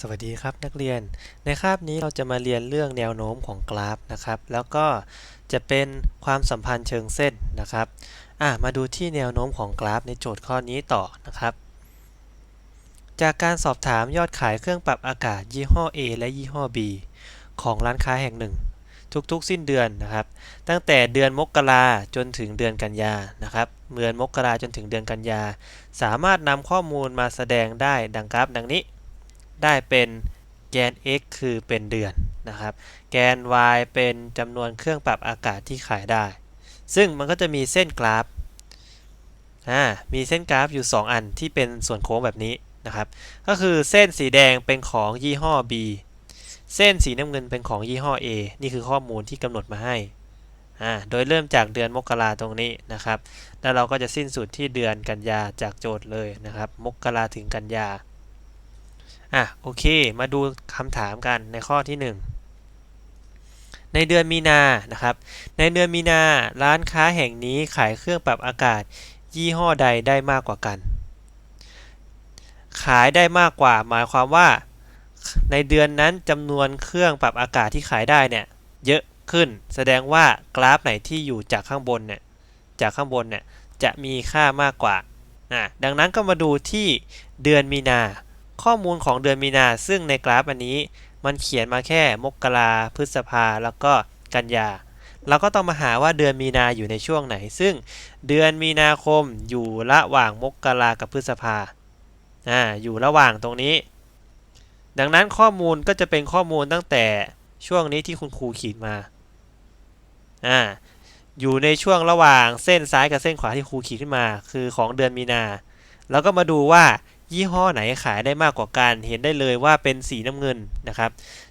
สวัสดีครับนักเรียน ในคาบนี้เราจะมาเรียนเรื่องแนวโน้มของกราฟนะครับ แล้วก็จะเป็นความสัมพันธ์เชิงเส้นนะครับมาดูที่แนวโน้มของกราฟในโจทย์ข้อนี้ต่อนะครับ จากการสอบถามยอดขายเครื่องปรับอากาศยี่ห้อ A และยี่ห้อ B ของร้านค้าแห่งหนึ่ง ทุกๆ สิ้นเดือนนะครับ ตั้งแต่เดือนมกราจนถึงเดือนกันยานะครับเดือนมกราจนถึงเดือนกันยา สามารถนำข้อมูลมาแสดงได้ดังกราฟดังนี้ ได้เป็นแกน x คือเป็นเดือนนะครับ แกน y เป็นจำนวนเครื่องปรับอากาศที่ขายได้ ซึ่งมันก็จะมีเส้นกราฟอ่ามีเส้นกราฟอยู่ 2 อันที่เป็นส่วนโค้งแบบนี้นะครับ ก็คือเส้นสีแดงเป็นของยี่ห้อ B เส้นสีน้ำเงินเป็นของยี่ห้อ A นี่คือข้อมูลที่กำหนดมาให้อ่าโดยเริ่มจากเดือนมกราตรงนี้นะครับ แล้วเราก็จะสิ้นสุดที่เดือนกันยาจากโจทย์เลยนะครับ มกราถึงกันยา อะโอเค มาดูคำถามกันในข้อที่ 1 ในเดือนมีนานะครับ ในเดือนมีนาร้านค้าแห่งนี้ขายเครื่องปรับอากาศ ยี่ห้อใดได้มากกว่ากัน ขายได้มากกว่า หมายความว่า ในเดือนนั้นจำนวนเครื่องปรับอากาศที่ขายได้เนี่ยเยอะขึ้น แสดงว่ากราฟไหนที่อยู่จากข้างบนเนี่ยจากข้างบนเนี่ยจะมีค่ามากกว่าอะดังนั้นก็มาดูที่เดือนมีนา ข้อมูลของเดือนมีนาซึ่งในกราฟอันนี้ มันเขียนมาแค่มกราพฤษภาแล้วก็กันยาเราก็ต้องมาหาว่าเดือนมีนาอยู่ในช่วงไหน ซึ่งเดือนมีนาคมอยู่ระหว่างมกรากับพฤษภาอ่าอยู่ระหว่างตรงนี้ ดังนั้นข้อมูลก็จะเป็นข้อมูลตั้งแต่ช่วงนี้ที่คุณครูขีดมาอ่าอยู่ในช่วงระหว่างเส้นซ้ายกับเส้นขวาที่ครูขีดขึ้นมา คือของเดือนมีนา แล้วก็มาดูว่า ยี่ห้อไหนขายได้มากกว่ากันเห็นได้เลยว่าเป็นสีน้ำเงินนะครับ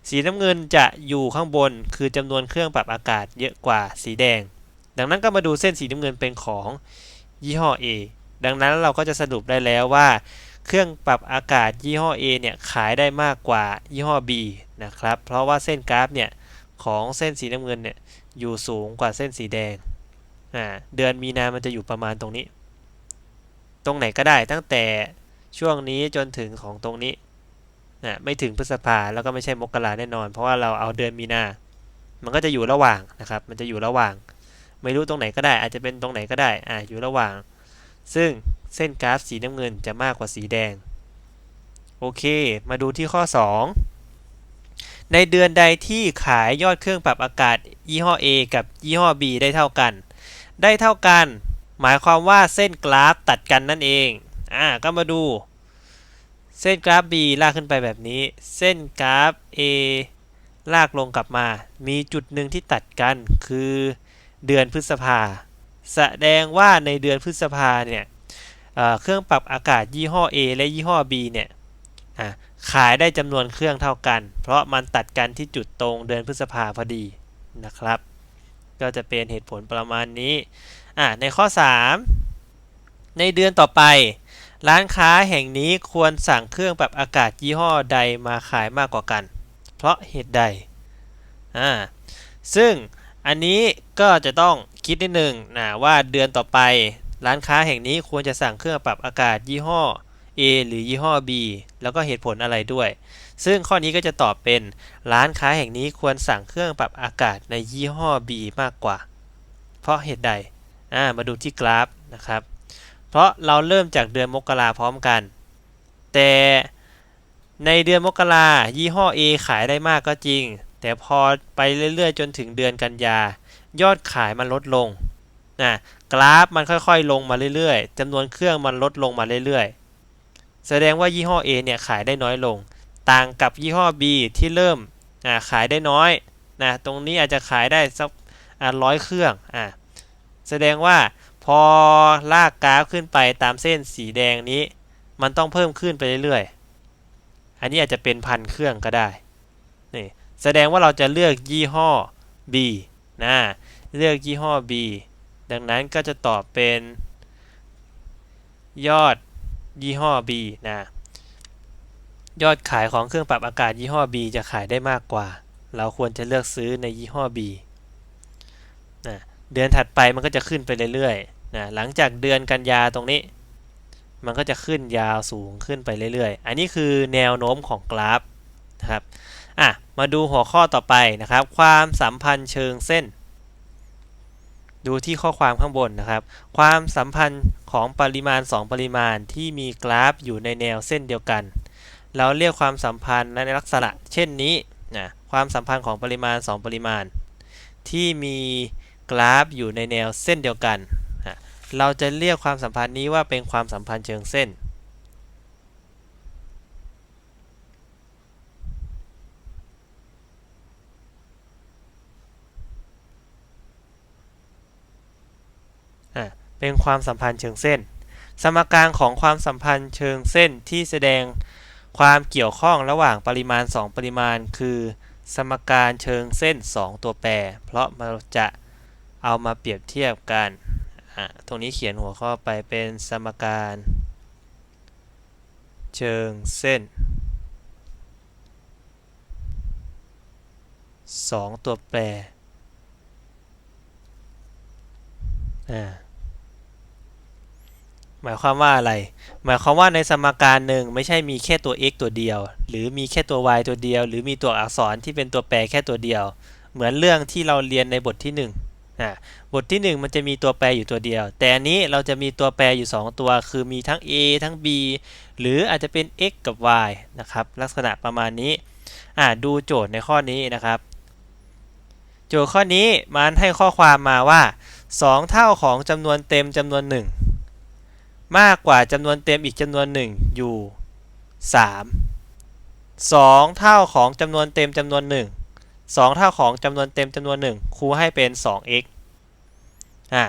สีน้ำเงินจะอยู่ข้างบนคือจำนวนเครื่องปรับอากาศเยอะกว่าสีแดง ดังนั้นก็มาดูเส้นสีน้ำเงินเป็นของยี่ห้อ A ดังนั้นเราก็จะสรุปได้แล้วว่า เครื่องปรับอากาศยี่ห้อ A เนี่ยขายได้มากกว่ายี่ห้อ B นะครับ เพราะว่าเส้นกราฟเนี่ยของเส้นสีน้ำเงินเนี่ยอยู่สูงกว่าเส้นสีแดงอ่าเดือนมีนามันจะอยู่ประมาณตรงนี้ ตรงไหนก็ได้ตั้งแต่ ช่วงนี้จนถึงของตรงนี้นะไม่ถึงพฤษภาแล้วก็ไม่ใช่มกราแน่นอน เพราะว่าเราเอาเดือนมีนา มันก็จะอยู่ระหว่างนะครับ มันจะอยู่ระหว่าง ไม่รู้ตรงไหนก็ได้ อาจจะเป็นตรงไหนก็ได้อ่าอยู่ระหว่าง ซึ่งเส้นกราฟสีน้ำเงินจะมากกว่าสีแดง โอเค มาดูที่ข้อ 2 ในเดือนใดที่ขายยอดเครื่องปรับอากาศยี่ห้อ A กับยี่ห้อ B ได้เท่ากัน ได้เท่ากัน หมายความว่าเส้นกราฟตัดกันนั่นเอง อ่าก็มาดู เส้นกราฟ B ลากขึ้นไปแบบนี้ เส้นกราฟ A ลากลงกลับมา มีจุดหนึ่งที่ตัดกันคือเดือนพฤษภา แสดงว่าในเดือนพฤษภาเนี่ยเเครื่องปรับอากาศยี่ห้อ A และยี่ห้อ B เนี่ยขายได้จำนวนเครื่องเท่ากัน เพราะมันตัดกันที่จุดตรงเดือนพฤษภาพอดีนะครับ ก็จะเป็นเหตุผลประมาณนี้ในข้อ 3 ในเดือนต่อไป ร้านค้าแห่งนี้ควรสั่งเครื่องปรับอากาศยี่ห้อใดมาขายมากกว่ากัน เพราะเหตุใดอ่าซึ่งอันนี้ก็จะต้องคิดนิดหนึ่งนะว่าเดือนต่อไป ร้านค้าแห่งนี้ควรจะสั่งเครื่องปรับอากาศยี่ห้อ A หรือยี่ห้อ B แล้วก็เหตุผลอะไรด้วย ซึ่งข้อนี้ก็จะตอบเป็นร้านค้าแห่งนี้ควรสั่งเครื่องปรับอากาศในยี่ห้อ B มากกว่า เพราะเหตุใดอ่ามาดูที่กราฟนะครับ เพราะเราเริ่มจากเดือนมกราพร้อมกัน แต่ในเดือนมกรายี่ห้อ A ขายได้มากก็จริง แต่พอไปเรื่อยๆ จนถึงเดือนกันยา ยอดขายมันลดลงนะกราฟมันค่อยๆ ลงมาเรื่อยๆจำนวนเครื่องมันลดลงมาเรื่อยๆ แสดงว่ายี่ห้อ A เนี่ยขายได้น้อยลง ต่างกับยี่ห้อ B ที่เริ่มนะขายได้น้อยนะตรงนี้อาจจะขายได้สักร้อยเครื่องอ่าแสดงว่า พอลากกราฟขึ้นไปตามเส้นสีแดงนี้ มันต้องเพิ่มขึ้นไปเรื่อยๆ อันนี้อาจจะเป็นพันเครื่องก็ได้นี่แสดงว่าเราจะเลือกยี่ห้อ B นะเลือกยี่ห้อ B ดังนั้นก็จะตอบเป็นยอดยี่ห้อ B นะยอดขายของเครื่องปรับอากาศยี่ห้อ B จะขายได้มากกว่า เราควรจะเลือกซื้อในยี่ห้อ B นะเดือนถัดไปมันก็จะขึ้นไปเรื่อยๆ นะหลังจากเดือนกันยาตรงนี้ มันก็จะขึ้นยาวสูงขึ้นไปเรื่อยๆ อันนี้คือแนวโน้มของกราฟนะครับอะมาดูหัวข้อต่อไปนะครับ ความสัมพันธ์เชิงเส้น ดูที่ข้อความข้างบนนะครับ ความสัมพันธ์ของปริมาณ 2 ปริมาณที่มีกราฟอยู่ในแนวเส้นเดียวกัน เราเรียกความสัมพันธ์ในลักษณะเช่นนี้นะความสัมพันธ์ของปริมาณ 2 ปริมาณ ที่มีกราฟอยู่ในแนวเส้นเดียวกัน เราจะเรียกความสัมพันธ์นี้ว่าเป็นความสัมพันธ์เชิงเส้น เป็นความสัมพันธ์เชิงเส้น สมการของความสัมพันธ์เชิงเส้นที่แสดงความเกี่ยวข้องระหว่างปริมาณ 2 ปริมาณ คือสมการเชิงเส้น 2 ตัวแปร เพราะเราจะเอามาเปรียบเทียบกัน อะตรงนี้เขียนหัวข้อไปเป็นสมการ เชิงเส้น 2 ตัวแปรอ่าหมายความว่าอะไร หมายความว่าในสมการหนึ่งไม่ใช่มีแค่ตัว x ตัวเดียว หรือมีแค่ตัว y ตัวเดียว หรือมีตัวอักษรที่เป็นตัวแปรแค่ตัวเดียว เหมือนเรื่องที่เราเรียนในบทที่ 1 บทที่ 1 มันจะมีตัวแปรอยู่ตัวเดียว แต่อันนี้เราจะมีตัวแปรอยู่ 2 ตัว คือมีทั้ง a ทั้ง b หรืออาจจะเป็น x กับ y นะครับ ลักษณะประมาณนี้อ่าดูโจทย์ในข้อนี้นะครับ โจทย์ข้อนี้มันให้ข้อความมาว่า 2 เท่าของจำนวนเต็มจำนวน 1 มากกว่าจำนวนเต็มอีกจำนวนหนึ่งอยู่ 3 2 เท่าของจำนวนเต็มจำนวนหนึ่ง 2 เท่าของจำนวนเต็มจำนวนหนึ่งครูให้เป็น 2x อ่า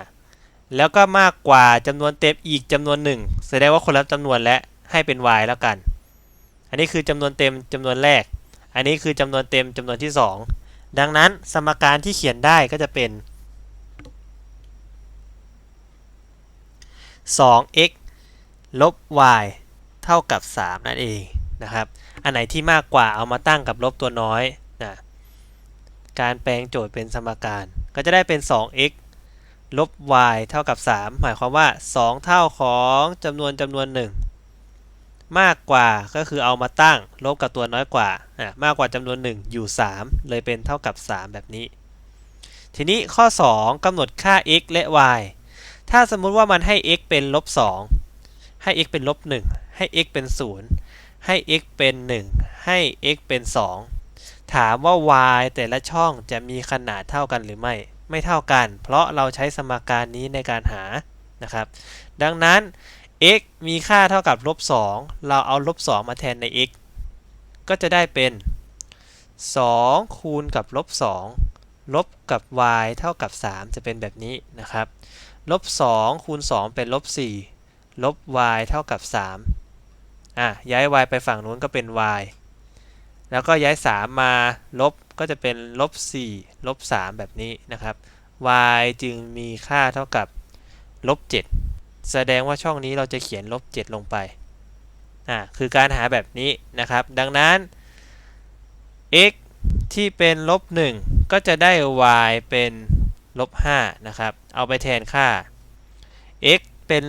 แล้วก็มากกว่าจำนวนเต็มอีกจำนวนหนึ่งแสดงว่าคนละจำนวนและให้เป็น y แล้วกัน อันนี้คือจำนวนเต็มจำนวนแรก อันนี้คือจำนวนเต็มจำนวนที่ 2 ดังนั้นสมการที่เขียนได้ก็จะเป็น 2x ลบ y เท่ากับ 3 นั่นเองนะครับ อันไหนที่มากกว่าเอามาตั้งกับลบตัวน้อย การแปลงโจทย์เป็นสมการ ก็จะได้เป็น 2x ลบ y เท่ากับ 3 หมายความว่า 2 เท่าของจำนวนจำนวน 1 มากกว่าก็คือเอามาตั้ง ลบกับตัวน้อยกว่าอะมากกว่าจำนวน 1 อยู่ 3 เลยเป็นเท่ากับ 3 แบบนี้ ทีนี้ข้อ 2กำหนดค่า x และ y ถ้าสมมุติว่ามันให้ x เป็นลบ 2 ให้ x เป็นลบ 1 ให้ x เป็น 0 ให้ x เป็น 1 ให้ x เป็น 2 ถามว่า y แต่ละช่องจะมีขนาดเท่ากันหรือไม่ ไม่เท่ากัน เพราะเราใช้สมการนี้ในการหานะครับ ดังนั้น x มีค่าเท่ากับลบ2เราเอาลบ2มาแทนใน x ก็จะได้เป็น 2 คูณกับลบ2ลบกับ y เท่ากับ 3 จะเป็นแบบนี้นะครับลบ2คูณ 2 เป็นลบ4ลบ y เท่ากับ 3 อะ ย้าย y ไปฝั่งนู้นก็เป็น y แล้วก็ย้าย 3 มาลบก็จะเป็นลบ4ลบ3แบบนี้นะครับ y จึงมีค่าเท่ากับลบ7แสดงว่าช่องนี้เราจะเขียนลบ7ลงไปอะคือการหาแบบนี้นะครับ ดังนั้น x ที่เป็นลบ1ก็จะได้ y เป็นลบ5นะครับ เอาไปแทนค่า x เป็น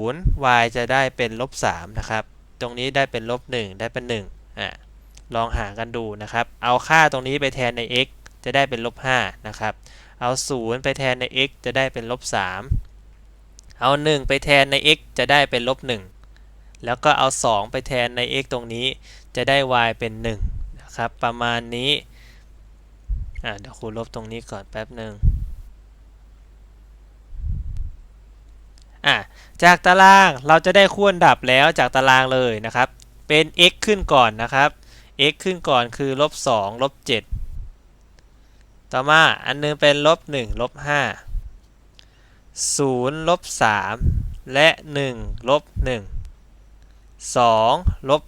0 y จะได้เป็นลบ3นะครับ ตรงนี้ได้เป็นลบ1ได้เป็น1อะ ลองหากันดูนะครับ เอาค่าตรงนี้ไปแทนใน x จะได้เป็นลบ5นะครับ เอา 0 ไปแทนใน x จะได้เป็นลบ3เอา 1 ไปแทนใน x จะได้เป็นลบ1แล้วก็เอา 2 ไปแทนใน x ตรงนี้จะได้ y เป็น1นะครับ ประมาณนี้ อะเดี๋ยวครูลบตรงนี้ก่อนแป๊บหนึ่งอะจากตารางเราจะได้คู่อันดับแล้วจากตารางเลยนะครับ เป็น x ขึ้นก่อนนะครับ x ขึ้นก่อนคือลบ2ลบ7ต่อมาอันนึงเป็นลบ1ลบ5 0ลบ3และ1ลบ1 2ลบ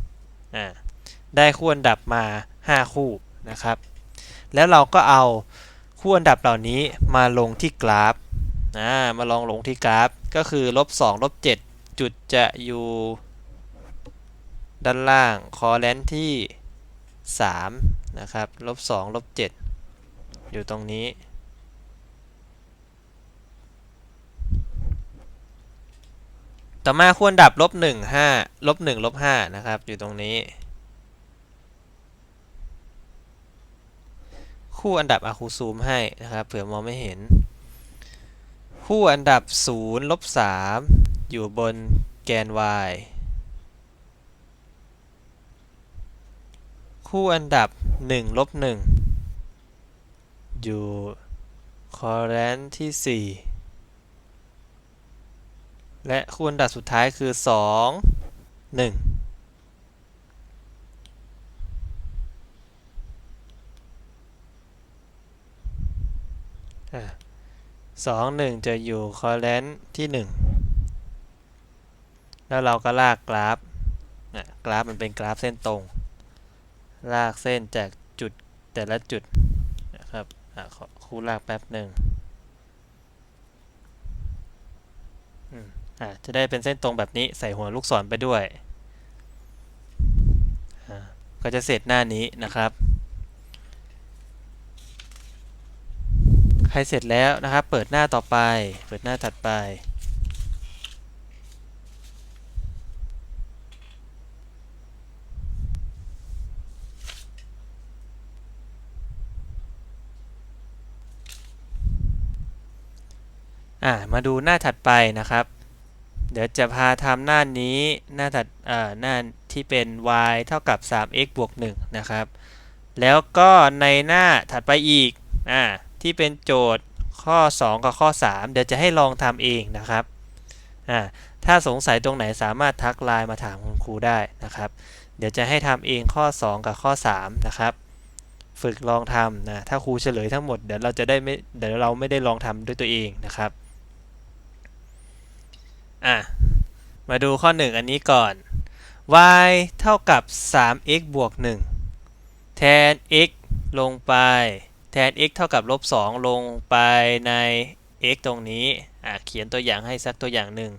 1อ่าได้คู่อันดับมา5คู่นะครับ แล้วเราก็เอาคู่อันดับเหล่านี้มาลงที่กราฟอ่ามาลองลงที่กราฟก็คือลบ2ลบ7จุดจะอยู่ ด้านล่างคอแลนที่3นะครับลบ2ลบ7อยู่ตรงนี้ ต่อมาคู่อันดับลบหนึ่งห้าลบหนึ่งลบห้านะครับ อยู่ตรงนี้ คู่อันดับอาคูซูมให้นะครับ เผื่อมองไม่เห็น คู่อันดับ0ลบ3อยู่บนแกน y คู่อันดับ1ลบ1อยู่คอแรนที่ 4 และคู่อันดับสุดท้ายคือ 2 1อะสองหนึ่งจะอยู่คอแรนที่1แล้วเราก็ลากกราฟกราฟมันเป็นกราฟเส้นตรง ลากเส้นจากจุดแต่ละจุดนะครับอะขอครูลากแป๊บหนึ่งอืมอะจะได้เป็นเส้นตรงแบบนี้ใส่หัวลูกศรไปด้วยก็จะเสร็จหน้านี้นะครับ ใครเสร็จแล้วนะครับ เปิดหน้าต่อไป เปิดหน้าถัดไป มาดูหน้าถัดไปนะครับ เดี๋ยวจะพาทำหน้านี้หน้าถัดอ่าหน้าที่เป็น y เท่ากับ 3x บวก1นะครับ แล้วก็ในหน้าถัดไปอีกอ่าที่เป็นโจทย์ข้อ 2 กับข้อ 3 เดี๋ยวจะให้ลองทำเองนะครับอ่าถ้าสงสัยตรงไหนสามารถทักไลน์มาถามคุณครูได้นะครับ เดี๋ยวจะให้ทำเองข้อ 2 กับข้อ 3 นะครับฝึกลองทำนะถ้าครูเฉลยทั้งหมดเดี๋ยวเราจะได้ไม่เดี๋ยวเราไม่ได้ลองทำด้วยตัวเองนะครับ อะ มาดูข้อ 1 อันนี้ก่อน y เท่ากับ 3x บวก 1 แทน x ลงไป แทน x เท่ากับลบ 2 ลงไปใน x ตรงนี้ อะ เขียนตัวอย่างให้สักตัวอย่างหนึ่ง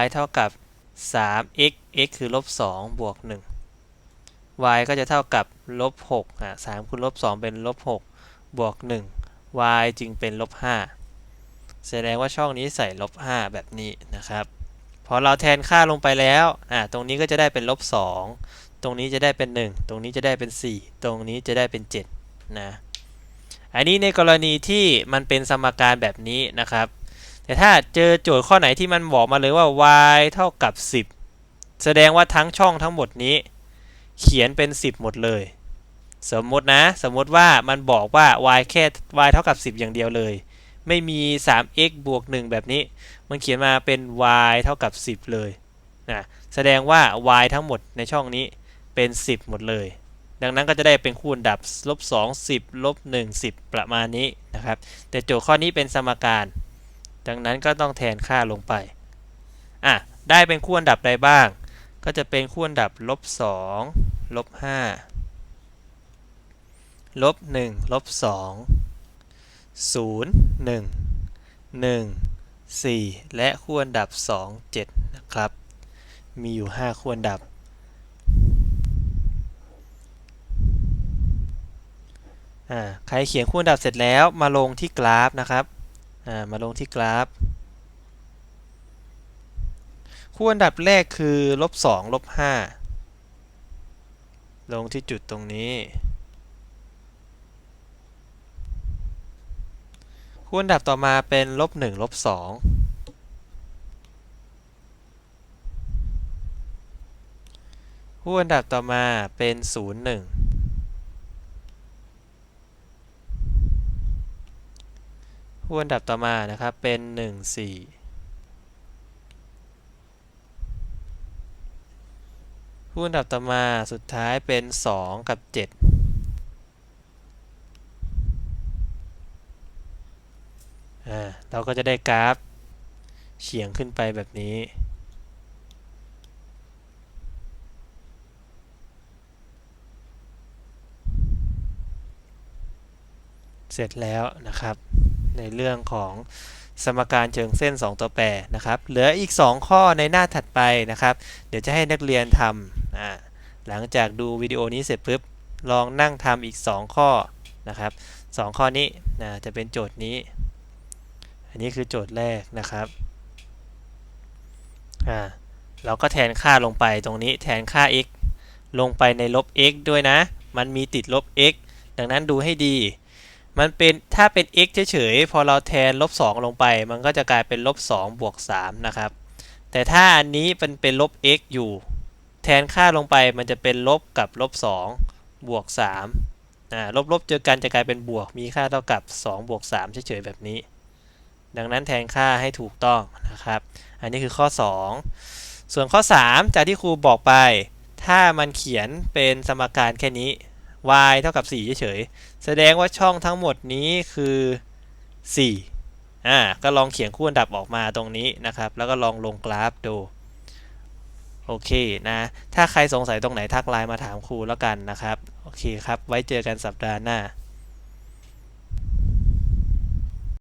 y เท่ากับ 3x x คือลบ 2 บวก 1 y ก็จะเท่ากับลบ 6 อะ 3คูณลบ 2 เป็นลบ 6 บวก 1 y จึงเป็นลบ 5 แสดงว่าช่องนี้ใส่ลบ5แบบนี้นะครับ พอเราแทนค่าลงไปแล้วอ่าตรงนี้ก็จะได้เป็นลบ2ตรงนี้จะได้เป็น 1 ตรงนี้จะได้เป็น 4 ตรงนี้จะได้เป็น7นะอันนี้ในกรณีที่มันเป็นสมการแบบนี้นะครับ แต่ถ้าเจอโจทย์ข้อไหนที่มันบอกมาเลยว่า y เท่ากับ 10 แสดงว่าทั้งช่องทั้งหมดนี้ เขียนเป็น 10 หมดเลย สมมตินะ สมมติว่ามันบอกว่า y แค่ y เท่ากับ 10 อย่างเดียวเลย ไม่มี 3x บวก 1 แบบนี้ มันเขียนมาเป็น y เท่ากับ 10 เลยนะแสดงว่า y ทั้งหมดในช่องนี้เป็น 10 หมดเลย ดังนั้นก็จะได้เป็นคูณดับลบ2 10ลบ1 10 ประมาณนี้นะครับ แต่โจทย์ข้อนี้เป็นสมการ ดังนั้นก็ต้องแทนค่าลงไปอะได้เป็นคู่อันดับใดบ้าง ก็จะเป็นคู่อันดับลบ2ลบ5ลบ1ลบ2 0 1 1 4 และคู่อันดับ 2 7 นะครับ มีอยู่ 5 คู่อันดับ ใครเขียนคู่อันดับเสร็จแล้วมาลงที่กราฟนะครับามาลงที่กราฟ คู่อันดับแรกคือลบ2ลบ5ลงที่จุดตรงนี้ คู่อันดับต่อมาเป็นลบ1ลบ2คู่อันดับต่อมาเป็น0 1คู่อันดับต่อมานะครับเป็น1 4คู่อันดับต่อมาสุดท้ายเป็น2กับ7 อ่าเราก็จะได้กราฟเฉียงขึ้นไปแบบนี้ เสร็จแล้วนะครับ ในเรื่องของสมการเชิงเส้น 2 ตัวแปรนะครับ เหลืออีก 2 ข้อในหน้าถัดไปนะครับ เดี๋ยวจะให้นักเรียนทำอ่าหลังจากดูวิดีโอนี้เสร็จปุ๊บลองนั่งทำอีก 2 ข้อนะครับ 2 ข้อนี้นะจะเป็นโจทย์นี้ อันนี้คือโจทย์แรกนะครับอ่าเราก็แทนค่าลงไปตรงนี้แทนค่า x ลงไปในลบ x ด้วยนะ มันมีติดลบ x ดังนั้นดูให้ดี มันเป็นถ้าเป็น x เฉยๆ พอเราแทนลบ 2 ลงไป มันก็จะกลายเป็นลบ 2 บวก 3 นะครับ แต่ถ้าอันนี้เป็นเป็นลบ x อยู่ แทนค่าลงไปมันจะเป็นลบกับลบ 2 บวก3อ่าลบๆเจอกันจะกลายเป็นบวกมีค่าเท่ากับ 2 บวก 3 เฉยๆ แบบนี้ ดังนั้นแทนค่าให้ถูกต้องนะครับ อันนี้คือข้อ 2 ส่วนข้อ 3 จากที่ครูบอกไป ถ้ามันเขียนเป็นสมการแค่นี้ y เท่ากับ4เฉยๆแสดงว่าช่องทั้งหมดนี้คือ 4 อ่า ก็ลองเขียนคู่อันดับออกมาตรงนี้นะครับ แล้วก็ลองลงกราฟดูโอเคนะ ถ้าใครสงสัยตรงไหนทักไลน์มาถามครูแล้วกันนะครับ โอเคครับ ไว้เจอกันสัปดาห์หน้า